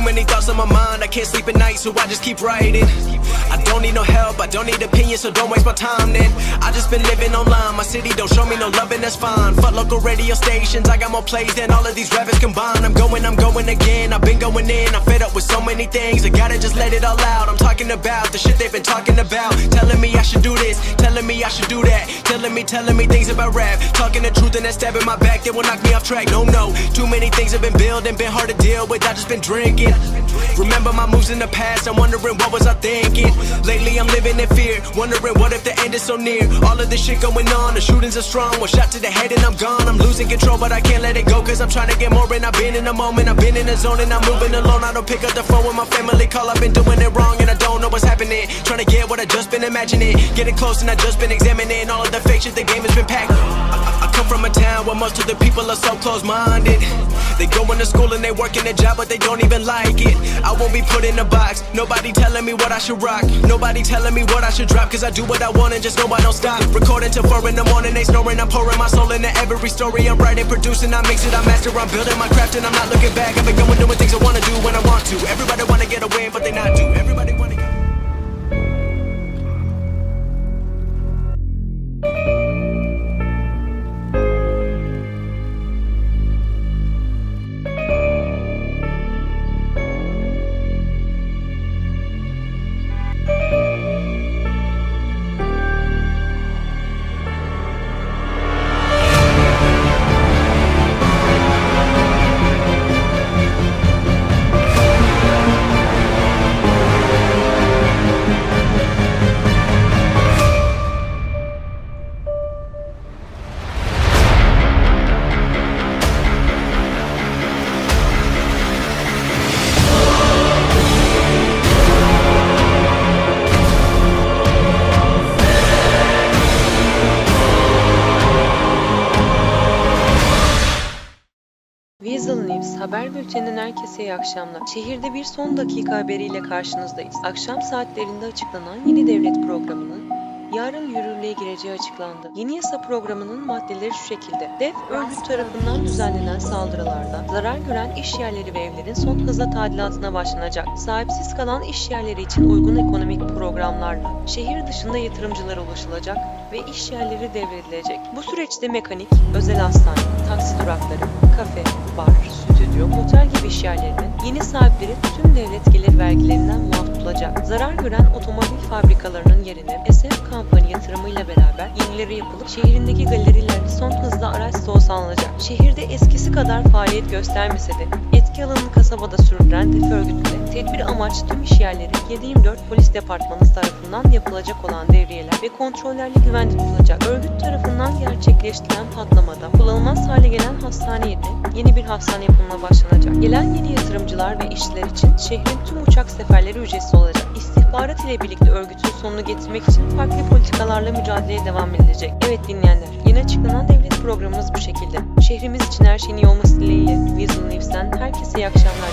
many thoughts on my mind, I can't sleep at night, so I just keep writing. I don't need no help, I don't need opinions, so don't waste my time then. I just been living online, my city don't show me no love, and that's fine. Fuck local radio stations, I got more plays than all of these rappers combined. I'm going, I'm going again, I've been going in, I'm fed up with so many things, I gotta just let it all out. I'm talking about the shit they've been talking about, telling me I should do this, telling me I should do that, telling me, telling me things about rap, talking the truth and that stab in my back that will knock me off track. No, no, too many things have been building, been hard to deal with. I just been drinking. Remember my moves in the past, I'm wondering what was I thinking. Lately I'm living in fear, wondering what if the end is so near. All of this shit going on, the shootings are strong. One shot to the head and I'm gone. I'm losing control, but I can't let it go, cause I'm trying to get more. And I've been in the moment, I've been in the zone, and I'm moving alone. I don't pick up the phone when my family call. I've been doing it wrong, and I don't know what's happening. Trying to get what I just been imagining. Getting close, and I just been examining all of the fake shit the game has been packed. I, I come from a town where most of the people are so close minded. They go into school and they work in a job, but they don't even like it. I won't be put in a box. Nobody telling me what I should rock. Nobody telling me what I should drop. Cause I do what I want and just know I don't stop. Recording till 4 in the morning, they snoring. I'm pouring my soul into every story. I'm writing, producing, I mix it, I master. I'm building my craft and I'm not looking back. I've been going doing things I wanna do haber bülteninden herkese iyi akşamlar. Şehirde bir son dakika haberiyle karşınızdayız. Akşam saatlerinde açıklanan yeni devlet programının yarın yürürlüğe gireceği açıklandı. Yeni yasa programının maddeleri şu şekilde. DEF örgüt tarafından düzenlenen saldırılarda zarar gören iş yerleri ve evlerin son hızla tadilatına başlanacak. Sahipsiz kalan iş yerleri için uygun ekonomik programlarla şehir dışında yatırımcılara ulaşılacak ve iş yerleri devredilecek. Bu süreçte mekanik, özel hastane, taksi durakları, kafe, bar, stüdyo, otel gibi iş yerlerinin yeni sahipleri tüm devlet gelir vergilerinden muaf tutulacak. Zarar gören otomobil fabrikalarının yerine SF Company yatırımıyla beraber yenileri yapılıp şehrindeki galerilerin son hızla araç stoğu sağlanacak. Şehirde eskisi kadar faaliyet göstermese de etki alanını kasabada sürdüren DEF örgütüne tedbir amaç tüm iş yerleri 7-24 polis departmanı tarafından yapılacak olan devriyeler ve kontrollerle güvende tutulacak. Örgüt tarafından gerçekleştirilen patlamada kullanılmaz hale gelen hastane yerine yeni bir hastane yapımına başlanacak. Gelen yeni yatırımcılar ve işçiler için şehrin tüm uçak seferleri ücretsiz olacak. İstihbarat ile birlikte örgütün sonunu getirmek için farklı politikalarla mücadeleye devam edilecek. Evet dinleyenler, yeni açıklanan devlet programımız bu şekilde. Şehrimiz için her şeyin iyi olması dileğiyle Weasel News'ten herkese iyi akşamlar.